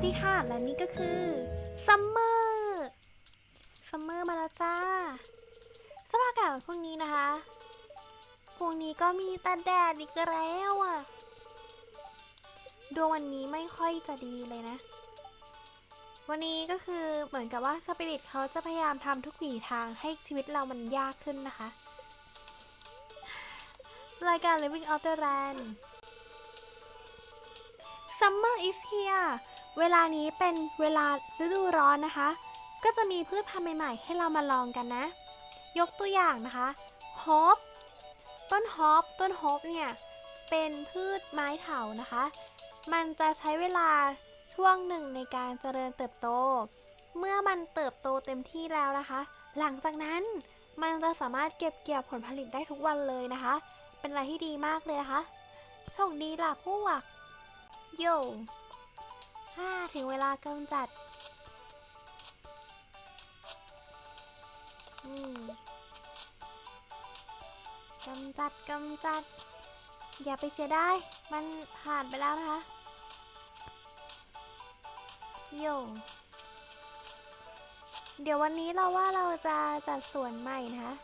วัสดีค่ะ และนี่ก็คือซัมเมอร์ซัมเมอร์มาแล้วจ้าสภาพอากาศพรุ่งนี้นะคะพรุ่งนี้ก็มีแต่แดดอีกแล้วอะดวงวันนี้ไม่ค่อยจะดีเลยนะ วันนี้ก็คือเหมือนกับว่าสปิริตเขาจะพยายามทำทุกวิถีทางให้ชีวิตเรามันยากขึ้นนะคะ รายการ Living of the Land Summer is here เวลานี้เป็นเวลาฤดูร้อนนะคะ ก็จะมีพืชพันธุ์ใหม่ๆ ให้เรามาลองกันนะ ยกตัวอย่างนะคะฮอปต้นฮอปต้นฮอปเนี่ยเป็นพืชไม้เถานะคะ มันจะใช้เวลาช่วงหนึ่งในการเจริญเติบโต เมื่อมันเติบโตเต็มที่แล้วนะคะ หลังจากนั้นมันจะสามารถเก็บเกี่ยวผลผลิตได้ทุกวันเลยนะคะ เป็นอะไรที่ดีมากเลยนะคะโชคดีล่ะพวกโย่ ถ้าถึงเวลากำจัดกำจัดกำจัด อย่าไปเสียไดายมันผ่านไปแล้วนะคะโย่เดี๋ยววันนี้เราว่าเราจะจัดสวนใหม่นะคะ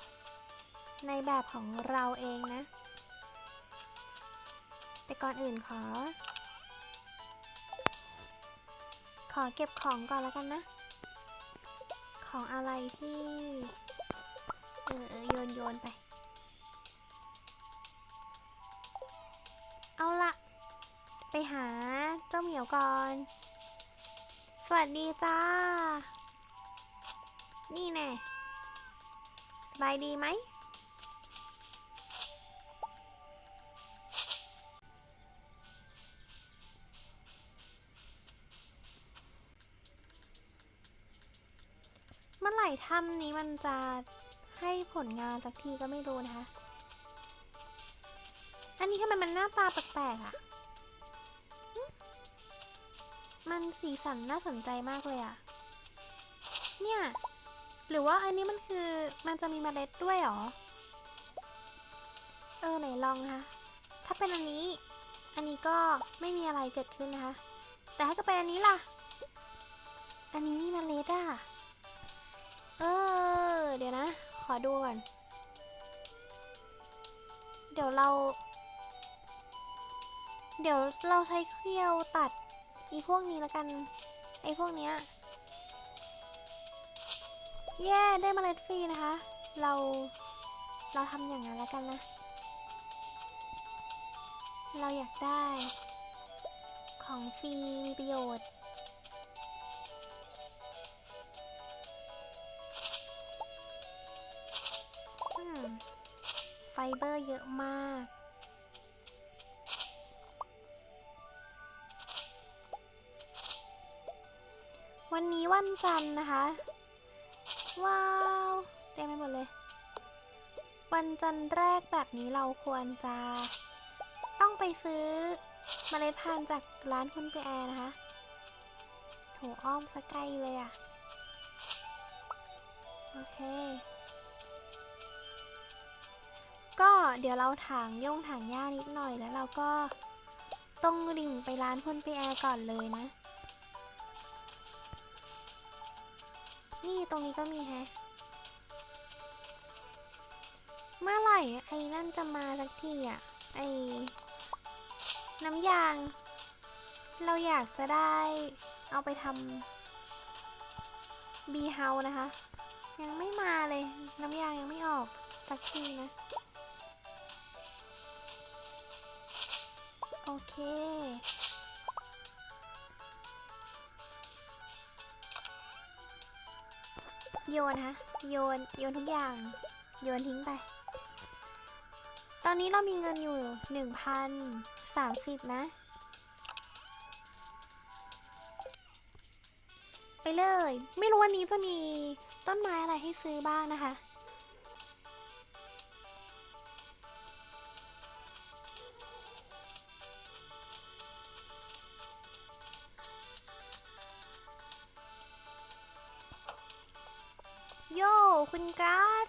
ในแบบของเราเองนะ แต่ก่อนอื่นขอ ขอเก็บของก่อนแล้วกันนะ ของอะไรที่เออเออโยนโยนไป เอาละไปหาเจ้าเหมียวก่อน สวัสดีจ้า นี่แน่สบายดีไหม ร่ถ้ำนี้มันจะให้ผลงานสักทีก็ไม่รู้นะคะ อันนี้ทำไมมันหน้าตาแปลกๆอะ่ะ มันสีสันน่าสนใจมากเลยอะ่ะ เนี่ย หรือว่าอันนี้มันคือมันจะมีมเมล็ดด้วยหรอ เออไหนลองนะคะ ถ้าเป็นอันนี้ อันนี้ก็ไม่มีอะไรเกิดขึ้นนะคะ แต่ถ้าเกิดเป็นอันนี้ล่ะ อันนี้มีมเมล็ดอะ เออ เดี๋ยวนะ ขอดูก่อน เดี๋ยวเรา เดี๋ยวเราใช้เคี่ยวตัดอีพวกนี้แล้วกัน ไอพวกเนี้ย เย้ ได้เมล็ดฟรีนะคะ เรา เราทำอย่างนั้นแล้วกันนะ เราอยากได้ ของฟรีมีประโยชน์ เบอร์เยอะมาก วันนี้วันจันทร์นะคะ ว้าว เต็มไปหมดเลย วันจันทร์แรกแบบนี้เราควรจะ ต้องไปซื้อเมล็ดพันธุ์จากร้านคุณเปียแอร์นะคะโถอ้อมสกไกลเลยอะ่ะ โอเค ก็เดี๋ยวเราถางย่งถางหญ้านิดหน่อยแล้วเราก็ต้องดิ่งไปร้านคุณปีแอร์ก่อนเลยนะ นี่ตรงนี้ก็มีแฮะ เมื่อไหร่ไอ้นั่นจะมาสักทีอะ ไอ้น้ำยาง เราอยากจะได้เอาไปทำบีเฮานะคะ ยังไม่มาเลย น้ำยางยังไม่ออกสักทีนะ โอเคโยนฮะ โยน โยนทุกอย่าง โยนทิ้งไป ตอนนี้เรามีเงินอยู่หนึ่งพันสามสิบนะ ไปเลย ไม่รู้วันนี้จะมีต้นไม้อะไรให้ซื้อบ้างนะคะ คุณการ์ด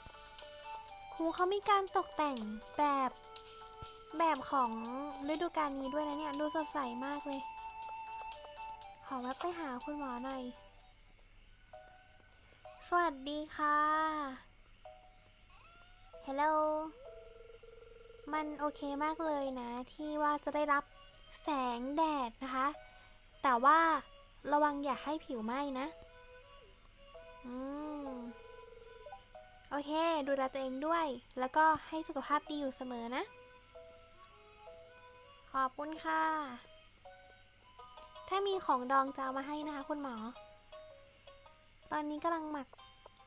ครูเขามีการตกแต่งแบบแบบของฤดูกาลนี้ด้วยนะเนี่ย ดูสดใสมากเลย ขอแวะไปหาคุณหมอหน่อย สวัสดีค่ะ ฮัลโหล มันโอเคมากเลยนะ ที่ว่าจะได้รับแสงแดดนะคะ แต่ว่าระวังอย่าให้ผิวไหม้นะ อืม โอเค ดูแลตัวเองด้วย แล้วก็ให้สุขภาพดีอยู่เสมอนะ ขอบคุณค่ะ ถ้ามีของดองจะเอามาให้นะคะคุณหมอ ตอนนี้กำลังหมัก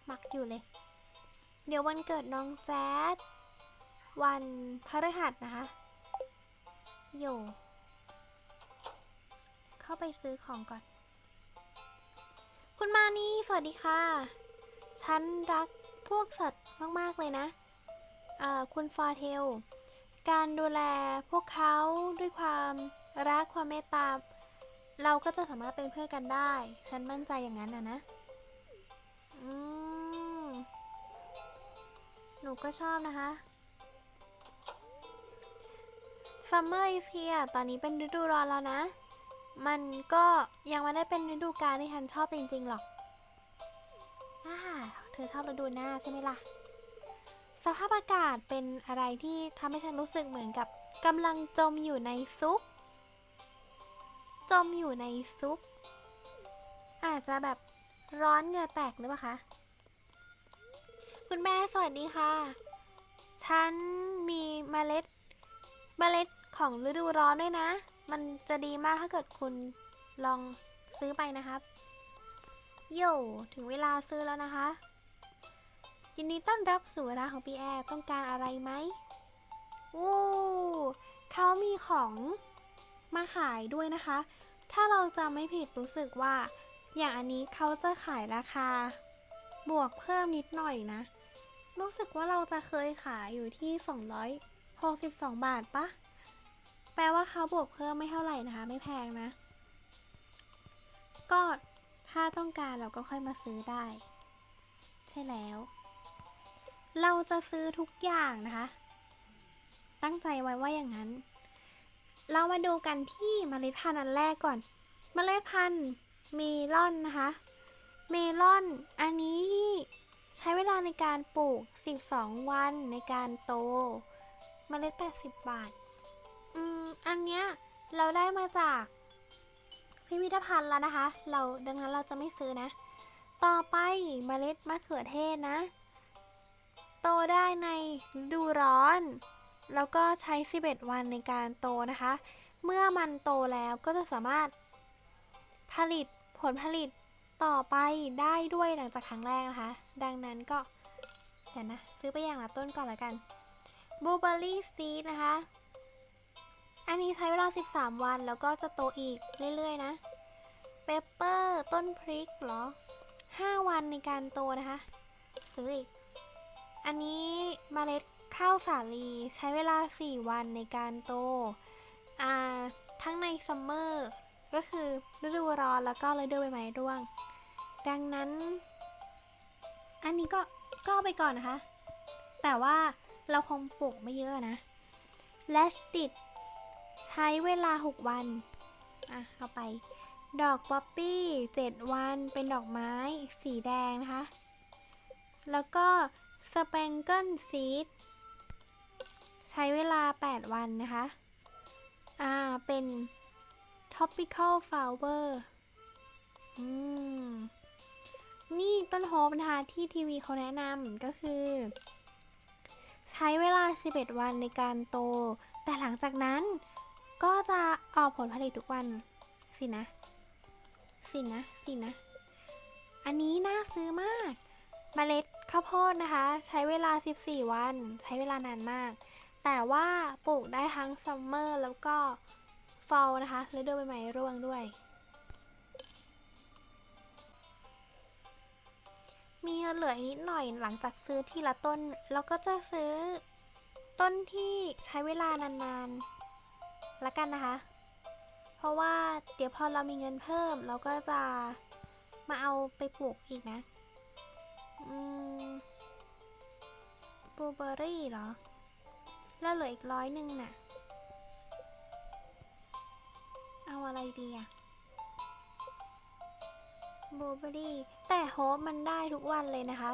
หมักอยู่เลย เดี๋ยววันเกิดน้องแจ๊ดวันพฤหัสนะคะโยเข้าไปซื้อของก่อน คุณมานี่สวัสดีค่ะ ฉันรัก พวกสัตว์มากๆเลยนะคุณฟาเทล การดูแลพวกเขาด้วยความรักความเมตตา เราก็จะสามารถเป็นเพื่อนกันได้ ฉันมั่นใจอย่างนั้นนะนะอืมหนูก็ชอบนะคะ Summer is here ตอนนี้เป็นฤดูร้อนแล้วนะ มันก็ยังไม่ได้เป็นฤดูกาลที่ฉันชอบจริงๆหรอก ธอชอบฤดูหน้าใช่ไหมล่ะ สภาพอากาศเป็นอะไรที่ทำให้ฉันรู้สึกเหมือนกับกำลังจมอยู่ในซุป จมอยู่ในซุป อาจจะแบบร้อนเหงื่อแตกหรือเปล่าคะ คุณแม่สวัสดีค่ะ ฉันมีเมล็ดเมล็ดของฤดูร้อนด้วยนะ มันจะดีมากถ้าเกิดคุณลองซื้อไปนะครับ โย่ ถึงเวลาซื้อแล้วนะคะ ยินดีต้อนรับสู่ร้านของพี่แอร์ต้องการอะไรไหมโอ้เขามีของมาขายด้วยนะคะ ถ้าเราจะไม่ผิดรู้สึกว่า อย่างอันนี้เขาจะขายราคา บวกเพิ่มนิดหน่อยนะ รู้สึกว่าเราจะเคยขายอยู่ที่ 262 บาทปะแปลว่าเขาบวกเพิ่มไม่เท่าไหร่นะคะ ไม่แพงนะ ก็ถ้าต้องการเราก็ค่อยมาซื้อได้ ใช่แล้ว เราจะซื้อทุกอย่างนะคะ ตั้งใจไว้ว่าอย่างนั้น เรามาดูกันที่เมล็ดพันธุ์อันแรกก่อน เมล็ดพันธุ์เมลอนนะคะ เมลอนอันนี้ใช้เวลาในการปลูก 12 วันในการโต เมล็ด 80 บาท อืม อันเนี้ยเราได้มาจากพิพิธภัณฑ์แล้วนะคะ เราดังนั้นเราจะไม่ซื้อนะ ต่อไปเมล็ดมะเขือเทศนะ โตได้ในฤดูร้อน แล้วก็ใช้ 11 วันในการโตนะคะ เมื่อมันโตแล้วก็จะสามารถผลิตผลผลิตต่อไปได้ด้วยหลังจากครั้งแรกนะคะ ดังนั้นก็เดี๋ยวนะ ซื้อไปอย่างละต้นก่อนละกันบลูเบอร์รี่ซีดนะคะ อันนี้ใช้เวลา 13 วันแล้วก็จะโตอีกเรื่อย ๆ นะเปปเปอร์ต้นพริกเหรอ 5 วันในการโตนะคะ ซื้ออีก อันนี้เมล็ดข้าวสาลีใช้เวลา 4 วันในการโต อ่า ทั้งในซัมเมอร์ก็คือฤดูร้อนแล้วก็ฤดูใบไม้ร่วง ดังนั้น อันนี้ก็ก็ไปก่อนนะคะ แต่ว่าเราคงปลูกไม่เยอะนะแลชติด ใช้เวลา 6 วัน อะ เอาไป ดอกป๊อปปี้ 7 วันเป็นดอกไม้สีแดงนะคะ แล้วก็ สเปงเกิลซีดใช้เวลา 8 วันนะคะ อ่า เป็น topical flower อืม นี่ต้นโฮปนะคะที่ทีวีเขาแนะนำก็คือ ใช้เวลา 11 วันในการโต แต่หลังจากนั้นก็จะออกผลผลิตทุกวัน สินะ สินะ สินะ อันนี้น่าซื้อมากมเมล็ด ข้าวโพดนะคะ ใช้เวลา 14 วัน ใช้เวลานานมาก แต่ว่าปลูกได้ทั้งซัมเมอร์แล้วก็ฟอลนะคะฤดูใบไม้ร่วงด้วย มีเหลืออนิดหน่อยหลังจากซื้อทีละต้น แล้วก็จะซื้อต้นที่ใช้เวลานานๆละกันนะคะ เพราะว่าเดี๋ยวพอเรามีเงินเพิ่ม เราก็จะมาเอาไปปลูกอีกนะ อืมบลูเบอร์รี่เหรอ แล้วเหลืออีกร้อยหนึ่งน่ะ เอาอะไรดีอะบลูเบอร์รี่ แต่โฮปมันได้ทุกวันเลยนะคะ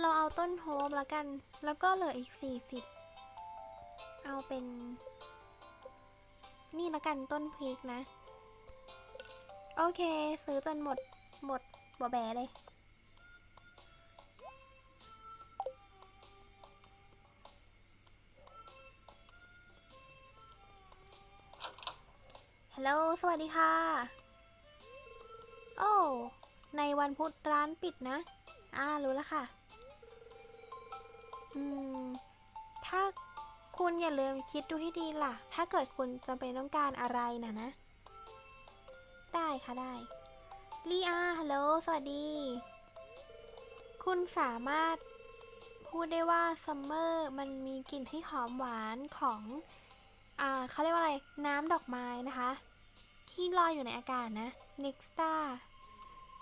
เราเอาต้นโฮปแล้วกัน แล้วก็เหลืออีก40เอาเป็น นี่ละกันต้นพริกนะ โอเค ซื้อจนหมดหมดบอแบเลย ลโลสวัสดีค่ะ โอ้ ในวันพุธร้านปิดนะ อ่า รู้แล้วค่ะ อืม ถ้าคุณอย่าลืมคิดดูให้ดีล่ะ ถ้าเกิดคุณจำเป็นต้องการอะไรนะนะ ได้ค่ะได้ลีอาฮัลโหล สวัสดี คุณสามารถพูดได้ว่าซัมเมอร์มันมีกลิ่นที่หอมหวานของ อ่าเขาเรียกว่าอะไร น้ำดอกไม้นะคะ ที่ลอยอยู่ในอากาศนะเน็กตา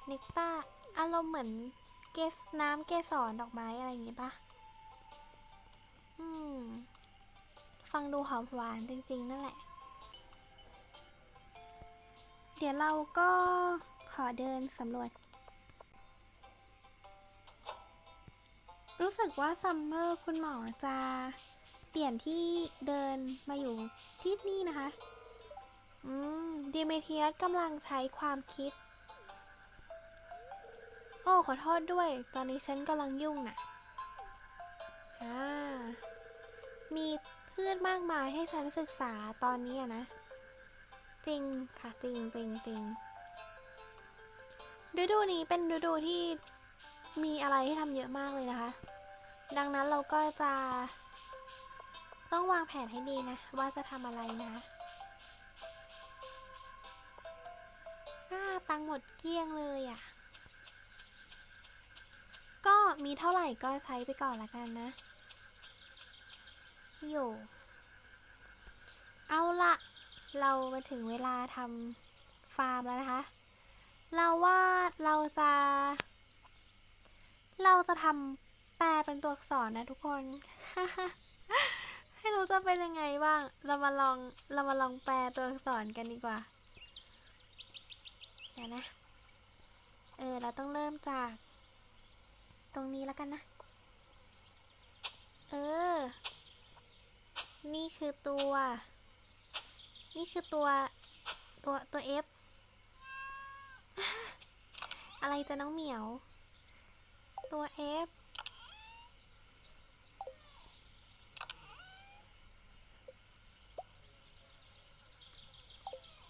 เน็กตาอารมณ์เหมือนเกสน้ำเกสรดอกไม้อะไรอย่างงี้ปะอืม ฟังดูหอมหวานจริงๆ นั่นแหละ เดี๋ยวเราก็ขอเดินสำรวจ รู้สึกว่าซัมเมอร์คุณหมอจะเปลี่ยนที่เดินมาอยู่ที่นี่นะคะ อืมดิเมเทียสกำลังใช้ความคิด โอ้ ขอโทษด้วย ตอนนี้ฉันกำลังยุ่งน่ะอ่ามีเพืชมากมายให้ฉันศึกษาตอนนี้นะ จริงค่ะ จริงจริงจริงฤดูนี้เป็นฤดูที่มีอะไรให้ทำเยอะมากเลยนะคะ ดังนั้นเราก็จะ ต้องวางแผนให้ดีนะ ว่าจะทำอะไรนะ ตังค์หมดเกลี้ยงเลยอะ่ะ ก็มีเท่าไหร่ก็ใช้ไปก่อนละกันนะอยู่เอาละเรามาถึงเวลาทำฟาร์มแล้วนะคะ เราว่าเราจะ เราจะทำแปลเป็นตัวอักษรนะทุกคน ให้เราจะเป็นยังไงบ้าง เรามาลอง เรามาลองแปลตัวอักษรกันดีกว่า เดี๋ยวนะ เออ เราต้องเริ่มจาก ตรงนี้แล้วกันนะ เออ นี่คือตัว นี่คือตัว ตัวตัว F อฟอะไรจะน้องเหมียว ตัว F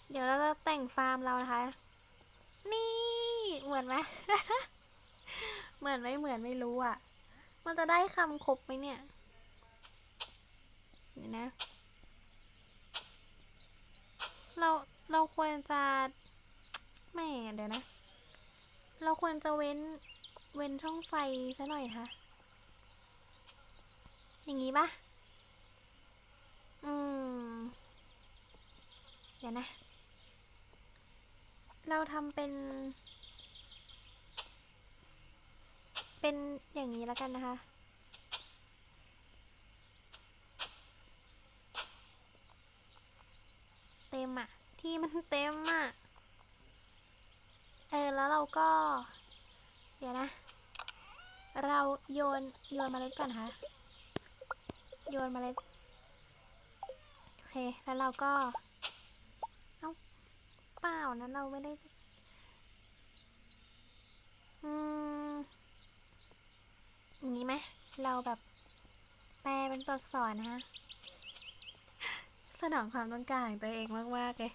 เดี๋ยวเราจะแต่งฟาร์มเรานะคะ มือนไหม เหมือนไม่เหมือนไม่รู้อะ มันจะได้คำครบไหมเนี่ยเดี๋ยนะ เราเราควรจะแหม่เดี๋ยวนะ เราควรจะเว้นเว้นช่องไฟซะหน่อยค่ะ อย่างนี้ปะอืม เดี๋ยวนะ เราทำเป็น เป็นอย่างนี้แล้วกันนะคะ เต็มอะที่มันเต็มอะเออแล้วเราก็ เดี๋ยวนะ เราโยนโยนมเมล็ดก่อนนะคะโยนมเมล็ดโอเคแล้วเราก็เอ้าเปล่านะเราไม่ได้ อืมอ งนี้ไหมเราแบบแปลเป็นตัวอักษรนะฮะสนองความต้องการของตัวเองมากๆเลย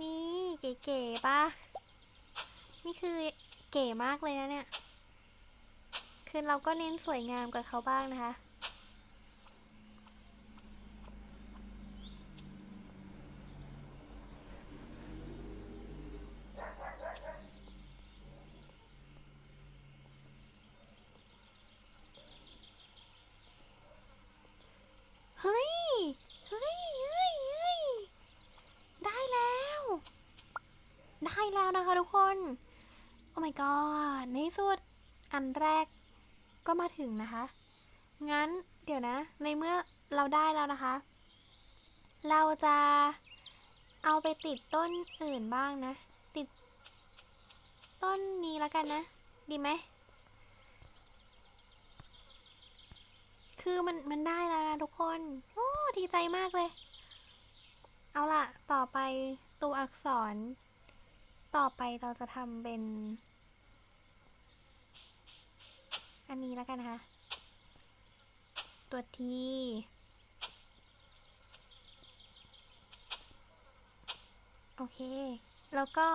นี่เก๋ๆปะนี่คือเก๋มากเลยนะเนี่ย คือเราก็เน้นสวยงามกับเขาบ้างนะคะ เฮ้ย เฮ้ย เฮ้ย เฮ้ย ได้แล้ว ได้แล้วนะคะทุกคน โอ้ my god ในที่สุด อันแรกก็มาถึงนะคะ งั้นเดี๋ยวนะ ในเมื่อเราได้แล้วนะคะ เราจะเอาไปติดต้นอื่นบ้างนะ ติดต้นนี้แล้วกันนะ ดีไหม คือมันมันได้แล้วนะทุกคน โอ้ดีใจมากเลย เอาล่ะ ต่อไปตัวอักษร ต่อไปเราจะทำเป็น อันนี้แล้วกันนะคะ ตัวทีโอเค แล้วก็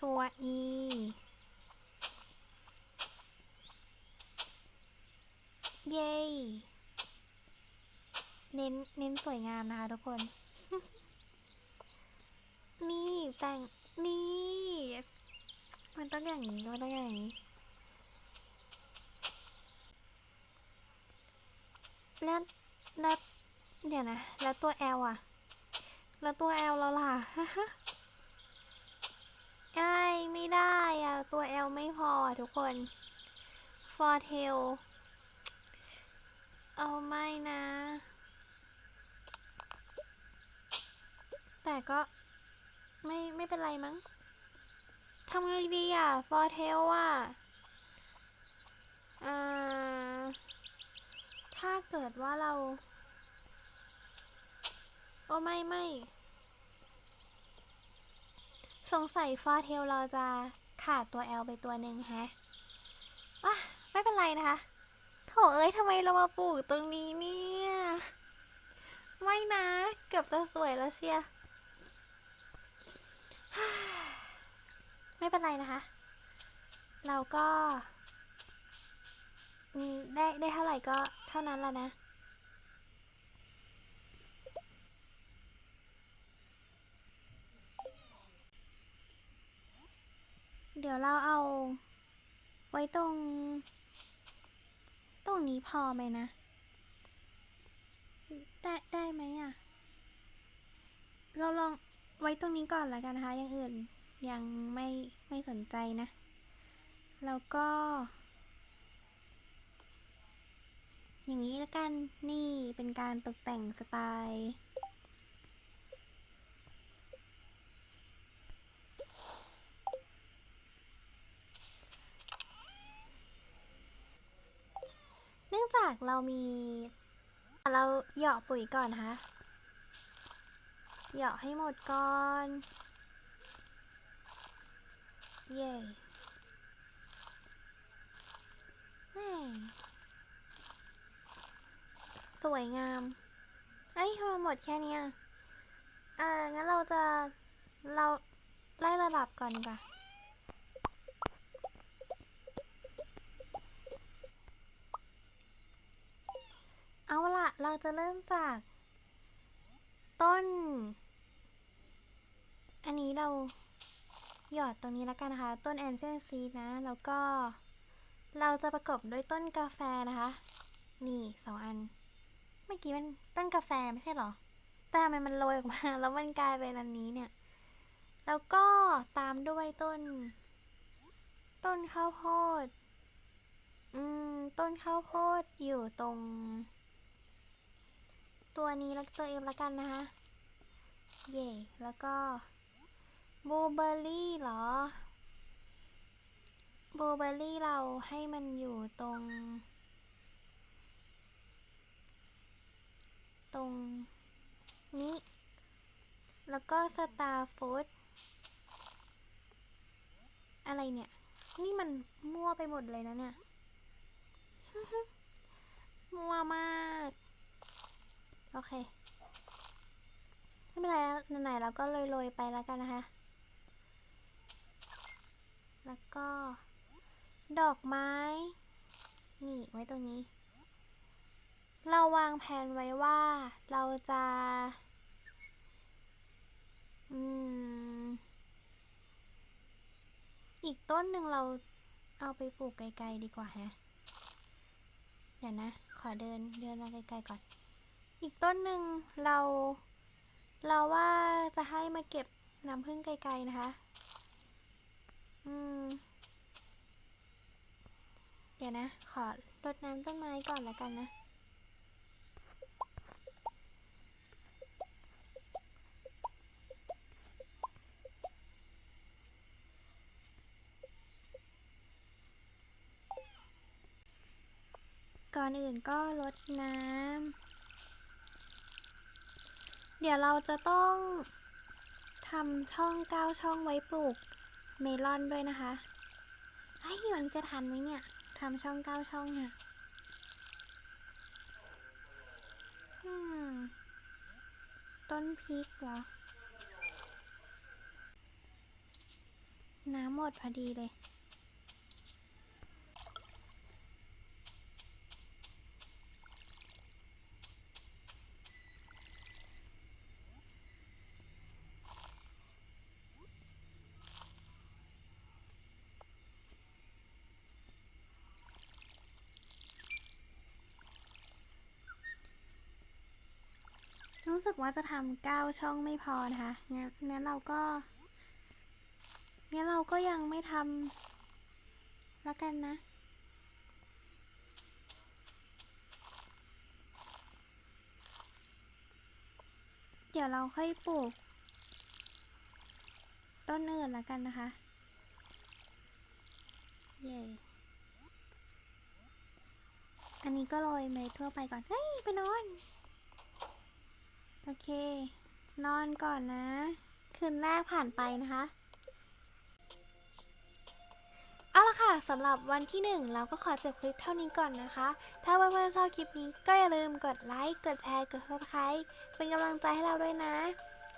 ตัว e เย้ เน้น เน้นสวยงามนะคะทุกคน นี่แต่ง นี่ มันต้องอย่างนี้มันต้องอย่างนี้ แล้วแล้วเดี๋ยวนะ แล้วตัว L อะแล้วตัว L เราล่ะไอ้ไม่ได้อะตัว L ไม่พออะทุกคน for tail เอาไม่นะ แต่ก็ไม่ไม่เป็นไรมั้งทำไงดีอะ for tail อะอ่า ถ้าเกิดว่าเรา โอ้ไม่ไม่ สงสัยฟอร์เทลเราจะขาดตัว L ไปตัวหนึ่งแฮะอะไม่เป็นไรนะคะโถเอ้ยทำไมเรามาปลูกตรงนี้เนี่ย ไม่นะ เกือบจะสวยแล้วเชียไม่เป็นไรนะคะ เราก็ ได้ได้เท่าไหร่ก็เท่านั้นแล้วนะ เดี๋ยวเราเอา ไว้ตรง ตรงนี้พอไหมนะ ได้ได้ไหมอะ เราลองไว้ตรงนี้ก่อนแล้วกันนะคะ อย่างอื่นยังไม่ไม่สนใจนะ แล้วก็ อย่างนี้แล้วกัน นี่เป็นการตกแต่งสไตล์เนื่องจากเรามี เราเหยาะปุ๋ยก่อนนะคะเหยาะให้หมดก่อน เย้แม่ สวยงามเอ้ยทำไมหมดแค่เนี้ยเอองั้นเราจะเราไล่ระดับก่อนดีกว่าเอาละเราจะเริ่มจาก ต้น อันนี้เราหยอดตรงนี้แล้วกันนะคะ ต้นแอนเซนซีนะ แล้วก็เราจะประกบด้วยต้นกาแฟนะคะ นี่สองอัน มื่อกี้มันต้นกาแฟไม่ใช่เหรอ แต่ทำไมมันโรยออกมา แล้วมันกลายเป็นอันนี้เนี่ย แล้วก็ตามด้วยต้น ต้นข้าวโพด อืม ต้นข้าวโพดอยู่ตรง ตัวนี้แล้วตัวเองละกันนะคะ เย่แล้วก็บลูเบอร์รี่เหรอบลูเบอร์รี่เราให้มันอยู่ตรง ตรงนี้ แล้วก็สตาร์ฟูดอะไรเนี่ย นี่มันมั่วไปหมดเลยนะเนี่ย มั่วมาก โอเค ไม่เป็นไรไหนๆเราก็โรยๆไปแล้วกันนะคะ แล้วก็ ดอกไม้ นี่ไว้ตรงนี้ เราวางแผนไว้ว่าเราจะ อืม อีกต้นหนึ่งเราเอาไปปลูกไกลๆดีกว่าฮะ เดี๋ยวนะ ขอเดินเดินมาไกลๆก่อน อีกต้นหนึ่งเรา เราว่าจะให้มาเก็บน้ำผึ้งไกลๆนะคะ อืม เดี๋ยวนะ ขอรดน้ำต้นไม้ก่อนแล้วกันนะ ก่อนอื่นก็ลดน้ำ เดี๋ยวเราจะต้องทำช่องเก้าช่องไว้ปลูกเมลอนด้วยนะคะไอ้มันจะทันไหมเนี่ยทำช่องเก้าช่องเนี่ยต้นพริกเหรอ น้ำหมดพอดีเลย รู้สึกว่าจะทำเก้าช่องไม่พอนะคะงั้นงั้นเราก็งั้นเราก็ยังไม่ทำแล้วกันนะเดี๋ยวเราค่อยปลูก ต้นอื่นล้วกันนะคะ เย้อันนี้ก็โรยเมล็ดทั่วไปก่อน เฮ้ย ไปนอน โอเค นอนก่อนนะ คืนแรกผ่านไปนะคะ เอาละค่ะสำหรับวันที่หนึ่งเราก็ขอจบคลิปเท่านี้ก่อนนะคะ ถ้าเพื่อนๆชอบคลิปนี้ก็อย่าลืมกดไลค์ กดแชร์ กด subscribe เป็นกำลังใจให้เราด้วยนะ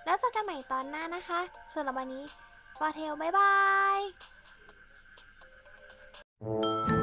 แล้วเจอกันใหม่ตอนหน้านะคะสำหรับวันนี้ฟอเทลบ๊ายบาย